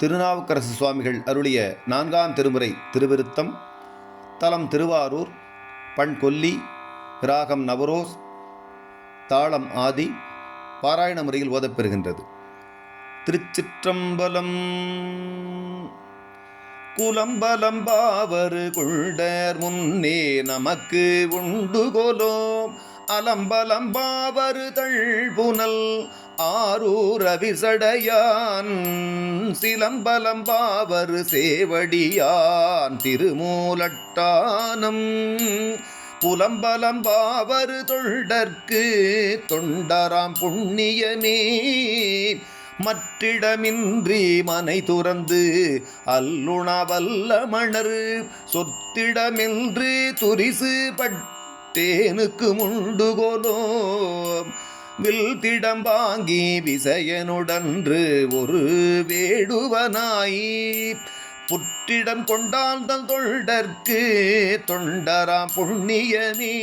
திருநாவுக்கரசு சுவாமிகள் அருளிய நான்காம் திருமுறை திருவிருத்தம் தலம் திருவாரூர் பண் கொல்லி ராகம் நவரோஸ் தாளம் ஆதி பாராயண முறையில் ஓதப்பெறுகின்றது. திருச்சிற்றம்பலம் குலம்பலம் பாவரு குண்டர் முன்னே நமக்கு உண்டு அலம்பலம் பாவரு தழ்புனல் ஆரூரவிசடையான் சிலம்பலம்பாவர் சேவடியான் திருமூலட்டானம். புலம்பலம்பாவர் தொண்டர்க்கு தொண்டராம் புண்ணியமே மற்றிடமின்றி மனை துறந்து அல்லுணவல்ல மணர் சொத்திடமின்றி துரிசு பட்டேனுக்கு முண்டுகோலோ வில் திடம்பாங்கி விசயனுடன்று ஒரு வேடுவனாய். புற்றிடம் கொண்டால் தன் தொண்டர்க்கு தொண்டராம் புண்ணியமே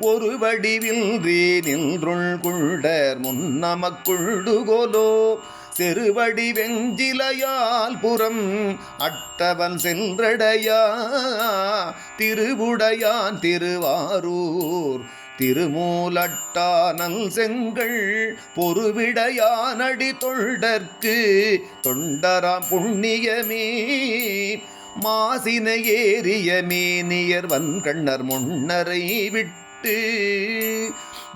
ஒரு வடிவில்றி நின்றுள் குண்டர் முன்னமக்குள்ளுகோலோ செருவடி வெஞ்சிலையால் புறம் அட்டவன் சென்றடையா. திருவுடையான் திருவாரூர் திருமூலட்டானல் செங்கள் பொறுவிடையானடி தொண்டற்கு தொண்டராம் புண்ணியமே. மாசின ஏறிய மேனியர் வன்கண்ணர் முன்னரை விட்டு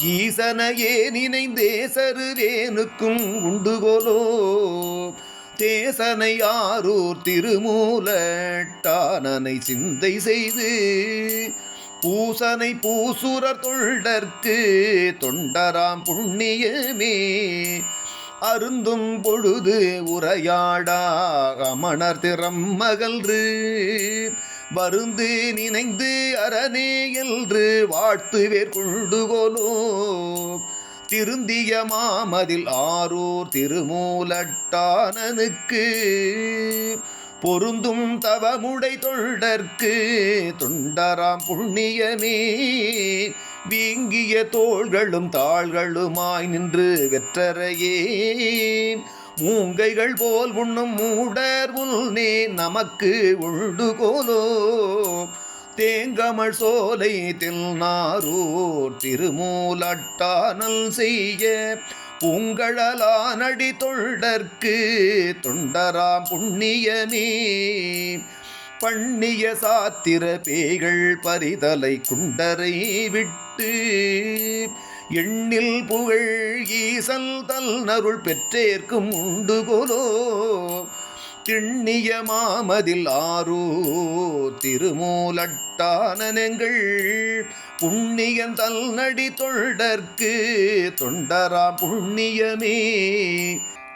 ஈசனையே நினைந்தேசரு வேனுக்கும் உண்டுகோலோ. தேசனை ஆரூர் திருமூலட்டானனை சிந்தை செய்து பூசனை பூசுரர் தொண்டர்க்கு தொண்டராம் புண்ணியமே. அருந்தும் பொழுது உரையாடா அமணர் திறம் மகள்று வருந்து நினைந்து அரணே என்று வாழ்த்துவேர் கொண்டுகோலோ. திருந்திய மாமதில் ஆரூர் திருமூலட்டானனுக்கு. பொருந்தும் தவமுடை தொண்டர்க்கு தொண்டராம் புண்ணியமே. வீங்கிய தோள்களும் தாள்களுமாய் நின்று வெற்றரையே மூங்கைகள் போல் உண்ணும் மூடர் உள்னே நமக்கு உண்டுகோலோ. தேங்கமள் சோலை தில்நாரூர் திருமூலட்டானல் செய்ய. பூங்கழலானடி தொண்டர்க்கு தொண்டராம் புண்ணியமே பண்ணிய சாத்திர பேய்கள் பரிதலை குண்டரை விட்டு எண்ணில் புகழ் ஈசல் தல் நருள் பெற்றேற்கும் உண்டுகோலோ திண்ணிய மாமதில் ஆரூ திருமூலட்டானனங்கள் புண்ணியன் தல்நடி தொண்டர்க்கு தொண்டராம் புண்ணியமே.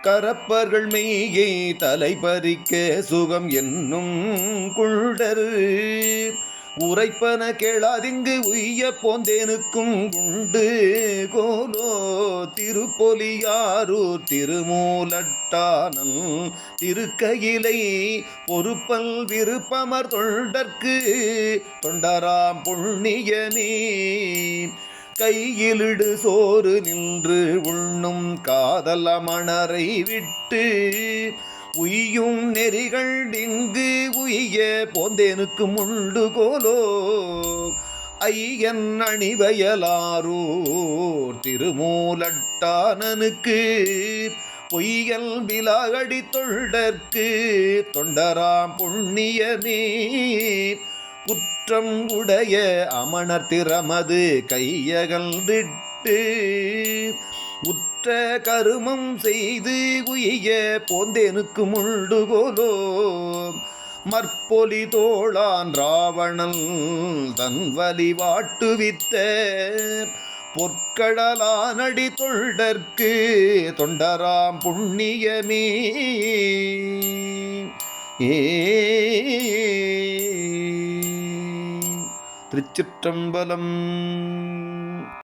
கரப்பர்கள் மெய்யை தலை பறிக்க சுகம் என்னும் குண்டர். உரைப்பன கேளாதிங்கு உய்ய போந்தேனுக்கும் உண்டு. கோலோ திருப்பொலியாரூர் திருமூலட்டானல் திருக்கையிலை பொறுப்பல் விருப்பமர் தொண்டற்கு தொண்டராம் புண்ணியமே. கையிலிடு சோறு நின்று உண்ணும் காதல மணரை விட்டு உய்யும் நெறிகள் இங்கு உய்ய போந்தேனுக்கு முண்டு கோலோ. ஐயன் அணிவயலாரூர் திருமூலட்டானனுக்கு பொய்யல் விலாகடி தொண்டர்க்கு தொண்டராம் புண்ணியமே. குற்றம் உடைய அமணர் திறமது கையகல் கையகல்விட்டு உற்ற கருமம் செய்து உய போந்தேனுக்கு முள்ளுகோலோ. மற்பொலி தோளான் ராவணன் தன் வலி வாட்டுவித்த பொற்கடலானடி தொண்டற்கு தொண்டராம் புண்ணியமே. ஏ திருச்சிற்றம்பலம்.